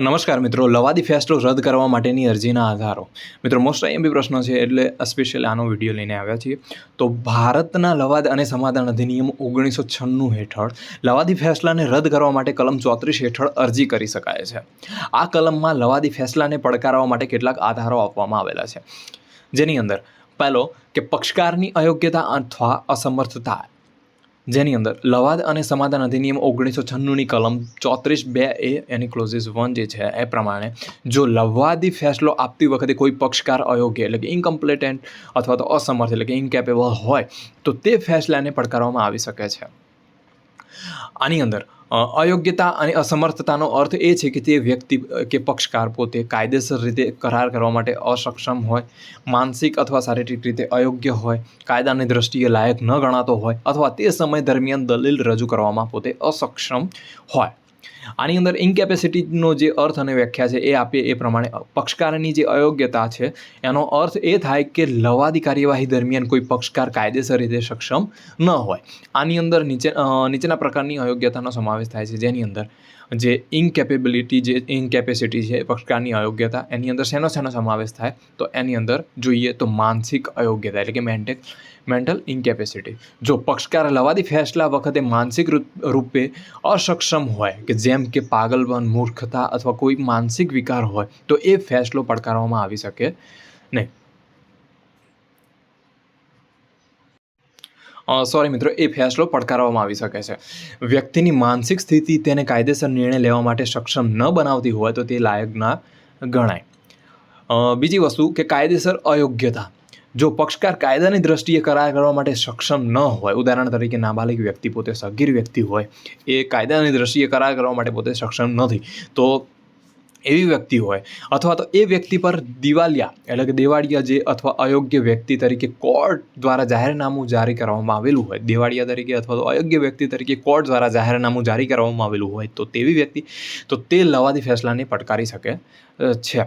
નમસ્કાર મિત્રો, લવાદી ફેસલો રદ કરવા માટેની અરજીના આધારો. મિત્રો મોસ્ટ આઈએમપી પ્રશ્ન છે, એટલે સ્પેશિયલ આનો વીડિયો લઈને આવ્યા છીએ. તો ભારતના લવાદ અને સમાધાન અધિનિયમ ઓગણીસો છન્નું હેઠળ લવાદી ફેસલાને રદ કરવા માટે કલમ ચોત્રીસ હેઠળ અરજી કરી શકાય છે. આ કલમમાં લવાદી ફેસલાને પડકારવા માટે કેટલાક આધારો આપવામાં આવેલા છે. જેની અંદર પહેલો કે પક્ષકારની અયોગ્યતા અથવા અસમર્થતા. જેની અંદર લવાદ અને સમાધાન અધિનિયમ ઓગણીસો છન્નુંની કલમ ચોત્રીસ બે એ એની ક્લોઝિસ વન જે છે એ પ્રમાણે જો લવાદી ફેસલો આપતી વખતે કોઈ પક્ષકાર અયોગ્ય એટલે કે ઇન્કમ્પ્લેટેન્ટ અથવા તો અસમર્થ એટલે કે ઇનકેપેબલ હોય તો તે ફેસલાને પડકારવામાં આવી શકે છે. આની અંદર અયોગ્યતા અને અસમર્થતાનો અર્થ એ છે કે તે વ્યક્તિ કે પક્ષકાર પોતે કાયદેસર રીતે કરાર કરવા માટે અસક્ષમ હોય, માનસિક અથવા શારીરિક રીતે અયોગ્ય હોય, કાયદાની દ્રષ્ટિએ લાયક ન ગણાતો હોય અથવા તે સમય દરમિયાન દલીલ રજૂ કરવામાં પોતે અસક્ષમ હોય. આની અંદર ઇન્કેપેસિટીનો જે અર્થ અને વ્યાખ્યા છે, એ આપીએ એ પ્રમાણે પક્ષકારની જે અયોગ્યતા છે, એનો અર્થ એ થાય કે લવાદી કાર્યવાહી દરમિયાન કોઈ પક્ષકાર કાયદેસર રીતે સક્ષમ ન હોય. આની અંદર નીચે નીચેના પ્રકારની અયોગ્યતાનો સમાવેશ થાય છે, જેની અંદર જે ઇનકેપેબિલિટી જે ઇનકેપેસિટી છે, પક્ષકારની અયોગ્યતા, એની અંદર શેનો શેનો સમાવેશ થાય, તો એની અંદર જોઈએ તો માનસિક અયોગ્યતા, એટલે કે મેન્ટેક, મેન્ટલ ઇન્કેપેસિટી જો પક્ષકાર લવાદી ફેસલા વખતે માનસિક રૂપે અસક્ષમ હોય, કે જેમ કે પાગલપન મૂર્ખતા અથવા કોઈ માનસિક વિકાર હોય, તો એ ફેસલો પડકારવામાં આવી શકે નહીં. સોરી મિત્રો, એ ફેસલો પડકારવામાં આવી શકે છે. વ્યક્તિની માનસિક સ્થિતિ તેને કાયદેસર નિર્ણય લેવા માટે સક્ષમ ન બનાવતી હોય તો તે લાયક ના ગણાય. બીજી વસ્તુ કે કાયદેસર અયોગ્યતા. જો પક્ષકાર કાયદાની દ્રષ્ટિએ કરાર કરવા માટે સક્ષમ ન હોય, ઉદાહરણ તરીકે નાબાલિક વ્યક્તિ પોતે સગીર વ્યક્તિ હોય, એ કાયદાની દ્રષ્ટિએ કરાર કરવા માટે પોતે સક્ષમ નથી, તો એવી વ્યક્તિ હોય અથવા તો એ વ્યક્તિ પર દિવાલિયા, એટલે કે દેવાળિયા જે અથવા અયોગ્ય વ્યક્તિ તરીકે કોર્ટ દ્વારા જાહેરનામું જારી કરવામાં આવેલું હોય, દેવાળિયા તરીકે અથવા તો અયોગ્ય વ્યક્તિ તરીકે કોર્ટ દ્વારા જાહેરનામું જારી કરવામાં આવેલું હોય, તો તેવી વ્યક્તિ, તો તે લવાદી ફેસલાને પડકારી શકે છે.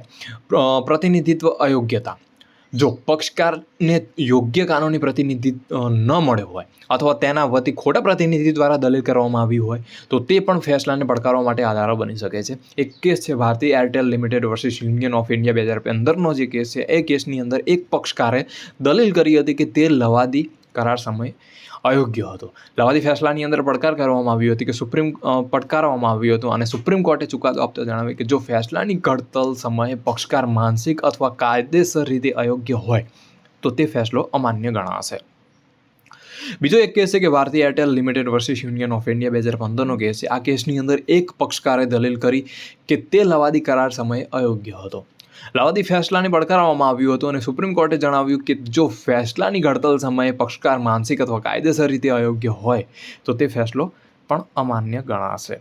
પ્રતિનિધિત્વ અયોગ્યતા. જો પક્ષકારને યોગ્ય કાનૂની પ્રતિનિધિત્વ ન મળ્યો હોય અથવા તેના વતી ખોટા પ્રતિનિધિ દ્વારા દલીલ કરવામાં આવી હોય, તો તે પણ ફેસલાને પડકારવા માટે આધારો બની શકે છે. એક કેસ છે Bharti Airtel limited versus union of India બે હજાર પંદરનો જે કેસ છે, એ કેસની અંદર એક પક્ષકારે દલીલ કરી હતી કે તે લવાદી કરાર સમય અયોગ્ય હતો. લવાદી ફેસલાની અંદર પડકાર કરવામાં આવ્યો હતી કે સુપ્રીમ પડકારવામાં આવ્યું હતું અને સુપ્રીમ કોર્ટે ચુકાદો આપતા જણાવ્યું કે જો ફેસલાની ઘડતલ સમયે પક્ષકાર માનસિક અથવા કાયદેસર રીતે અયોગ્ય હોય, તો તે ફેસલો અમાન્ય ગણાશે. બીજો એક કેસ છે કે Bharti Airtel limited versus union of India બે હજાર પંદરનો કેસ છે. આ કેસની અંદર એક પક્ષકારે દલીલ કરી કે તે લવાદી કરાર સમયે અયોગ્ય હતો. લવાદી ફેસલાને પડકારવામાં આવ્યું હતું અને સુપ્રીમ કોર્ટે જણાવ્યું કે જો ફેસલાની ઘડતલ સમયે પક્ષકાર માનસિક અથવા કાયદેસર રીતે અયોગ્ય હોય, તો તે ફેસલો પણ અમાન્ય ગણાશે.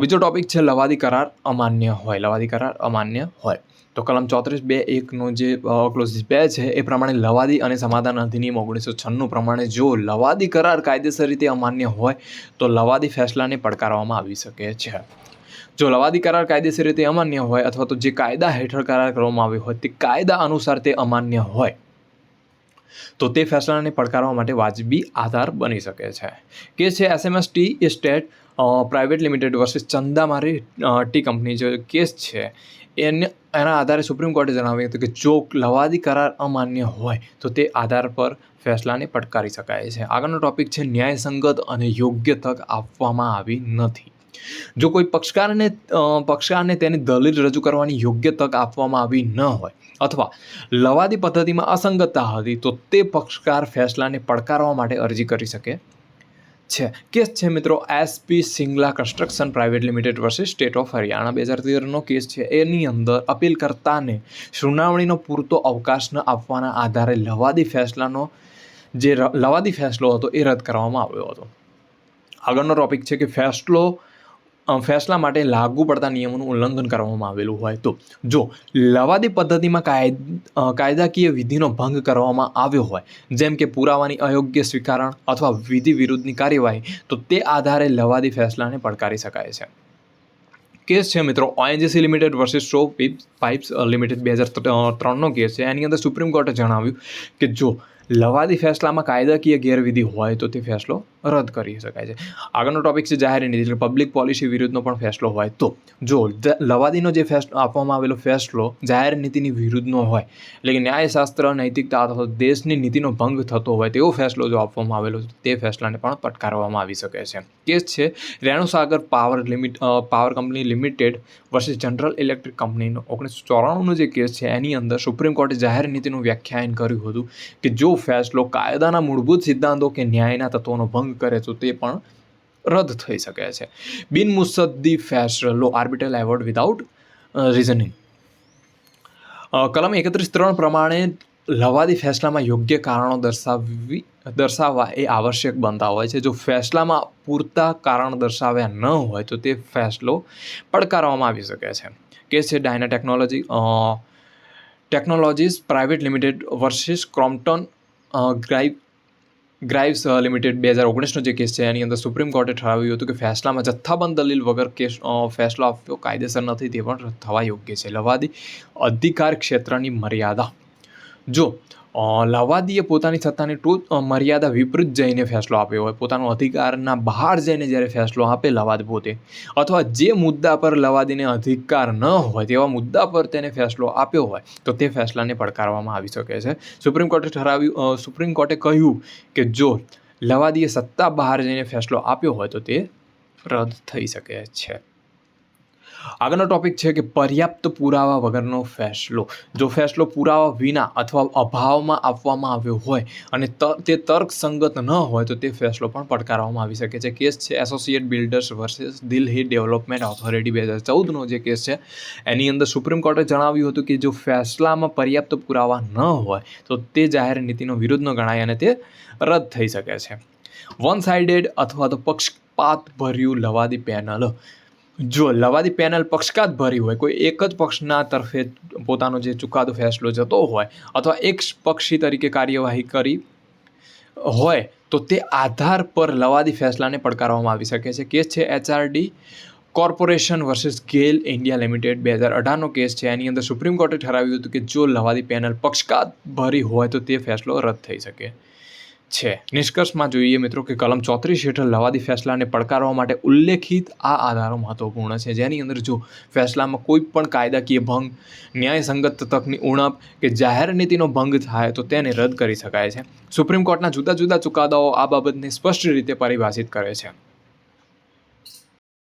બીજો ટોપિક છે લવાદી કરાર અમાન્ય હોય. લવાદી કરાર અમાન્ય હોય. તો કલમ ચોત્રીસ બે એકનો જે ક્લોઝિસ બે છે, એ પ્રમાણે લવાદી અને સમાધાન અધિનિયમ ઓગણીસો છન્નું પ્રમાણે જો લવાદી કરાર કાયદેસર રીતે અમાન્ય હોય, તો લવાદી ફેસલાને પડકારવામાં આવી શકે છે. જો લવાદી કરાર કાયદેસર રીતે અમાન્ય હોય અથવા તો જે કાયદા હેઠળ કરાર કરવામાં આવ્યો હોય તે કાયદા અનુસાર તે અમાન્ય હોય, તો તે ફેસલાને પડકારવા માટે વાજબી આધાર બની શકે છે. કે છે SMS tea estate private limited versus Chandamari tea company જે કેસ છે, એને, એના આધારે સુપ્રીમ કોર્ટે જણાવ્યું હતું કે જો લવાદી કરાર અમાન્ય હોય, તો તે આધાર પર ફેસલાને પડકારી શકાય છે. આગળનો ટોપિક છે ન્યાયસંગત અને યોગ્ય તક આપવામાં આવી નથી. જો કોઈ પક્ષકારને પક્ષકારને તેની દલીલ રજૂ કરવાની યોગ્ય તક આપવામાં આવી ન હોય અથવા લવાદી પદ્ધતિમાં અસંગતતા હતી, તો તે પક્ષકાર ફેસલાને પડકારવા માટે અરજી કરી શકે છે. કેસ છે મિત્રો SP Singla construction private limited versus state of Haryana. બે હજાર તેરનો કેસ છે. એની અંદર અપીલકર્તાને સુનાવણીનો પૂરતો અવકાશ ન આપવાના આધારે લવાદી ફેસલાનો, જે લવાદી ફેસલો હતો એ રદ કરવામાં આવ્યો હતો. આગળનો ટોપિક છે કે ફેસલો ફેસલા માટે લાગુ પડતા નિયમોનું ઉલ્લંઘન કરવામાં આવેલું હોય તો. જો, લવાદી પદ્ધતિમાં કાયદ કાયદાકીય વિધિનો ભંગ કરવામાં આવ્યો હોય, જેમ કે પુરાવાની અયોગ્ય સ્વીકારણ અથવા વિધિ વિરુદ્ધની કાર્યવાહી, તો તે આધારે લવાદી ફેસલાને પડકારી શકાય છે. કેસ છે મિત્રો ONGC limited versus straw pipes limited બે હજાર ત્રણનો કેસ છે. એની અંદર સુપ્રીમ કોર્ટે જણાવ્યું કે જો લવાદી ફેસલામાં કાયદાકીય ગેરવિધિ હોય તો તે ફેસલો રદ કરી શકાય છે. આગળનો ટોપિક છે જાહેર નીતિ એટલે પબ્લિક પોલિસી વિરુદ્ધનો પણ ફેસલો હોય તો. જો લવાદીનો જે ફેસલો આપવામાં આવેલો ફેસલો જાહેર નીતિની વિરુદ્ધનો હોય, એટલે કે ન્યાયશાસ્ત્ર, નૈતિકતા અથવા દેશની નીતિનો ભંગ થતો હોય તેવો ફેસલો જો આપવામાં આવેલો તે ફેસલાને પણ પટકારવામાં આવી શકે છે. કેસ છે, Renusagar power limit power company limited versus general electric કંપનીનો. ઓગણીસો ચોરાણુંનો જે કેસ છે, એની અંદર સુપ્રીમ કોર્ટે જાહેર નીતિનું વ્યાખ્યાયન કર્યું હતું કે જો ફેસલો કાયદાના મૂળભૂત સિદ્ધાંતો કે ન્યાયના તત્વોનો ભંગ કરે તો તે પણ રદ થઈ શકે છે. બિનમુસદ્દી law arbitral award without reasoning. કલમ એકત્રીસ ત્રણ પ્રમાણે લવાદી ફેસલામાં યોગ્ય કારણો દર્શાવવી, દર્શાવવા એ આવશ્યક બનતા હોય છે. જો ફેસલામાં પૂરતા કારણ દર્શાવ્યા ન હોય તો તે ફેસલો પડકારવામાં આવી શકે છે. કેસ છે Dyna technology technologies private limited versus Crompton greave greaves limited બે હજાર ઓગણીસનો જે કેસ છે, એની અંદર સુપ્રીમ કોર્ટે ઠરાવ્યું હતું કે ફેસલામાં જથ્થાબંધ દલીલ વગર કેસ ફેસલો આપ્યો. કાયદેસર નથી, તે પણ થવા યોગ્ય છે. લવાદી અધિકાર ક્ષેત્રની મર્યાદા. જો લવાદીએ પોતાની સત્તાની ટોચ મર્યાદા વિપરીત જઈને ફેસલો આપ્યો હોય. પોતાનો અધિકારના બહાર જઈને જ્યારે ફેસલો આપે લવાદ પોતે, અથવા જે મુદ્દા પર લવાદીને અધિકાર ન હોય, તેવા મુદ્દા પર તેને ફેસલો આપ્યો હોય, તો તે ફેસલાને પડકારવામાં આવી શકે છે. સુપ્રીમ કોર્ટે ઠરાવ્યું સુપ્રીમ કોર્ટે કહ્યું કે જો લવાદીએ સત્તા બહાર જઈને ફેસલો આપ્યો હોય, તો તે રદ થઈ શકે છે. આગળનો ટોપિક છે કે પર્યાપ્ત પુરાવા વગરનો ફેસલો. જો ફેસલો પુરાવા વિના અથવા અભાવમાં આપવામાં આવ્યો હોય અને ત તર્કસંગત ન હોય તો તે ફેસલો પણ પડકારવામાં આવી શકે છે. કેસ છે associate builders versus Delhi development authority બે હજાર ચૌદનો જે કેસ છે, એની અંદર સુપ્રીમ કોર્ટે જણાવ્યું હતું કે જો ફેસલામાં પર્યાપ્ત પુરાવા ન હોય તો તે જાહેર નીતિનો વિરુદ્ધનો ગણાય અને તે રદ થઈ શકે છે. વન સાઇડેડ અથવા તો પક્ષપાત ભર્યું લવાદી પેનલ જો લવાદી પેનલ પક્ષપાત ભરી હોય, કોઈ એક જ પક્ષના તરફે પોતાનો જે ચુકાદો ફેસલો જતો હોય અથવા એક પક્ષી તરીકે કાર્યવાહી કરી હોય, તો તે આધાર પર લવાદી ફેસલાને પડકારવામાં આવી શકે છે. કેસ છે HRD corporation versus GAIL India limited બે હજાર અઢારનો કેસ છે. એની અંદર સુપ્રીમ કોર્ટે ઠરાવ્યું હતું કે જો લવાદી પેનલ પક્ષપાત ભરી હોય, તો તે ફેસલો રદ થઈ શકે. છે. નિષ્કર્ષમાં જોઈએ મિત્રો કે કલમ ચોત્રીસ હેઠળ લવાદી ફેસલાને પડકારવા માટે ઉલ્લેખિત આ આધારો મહત્વપૂર્ણ છે. જેની અંદર જો ફેસલામાં કોઈ પણ કાયદાકીય ભંગ, ન્યાયસંગત તકની ઉણપ કે જાહેર નીતિનો ભંગ થાય તો તેને રદ કરી શકાય છે. સુપ્રીમ કોર્ટના જુદા જુદા ચુકાદાઓ આ બાબતને સ્પષ્ટ રીતે પરિભાષિત કરે છે.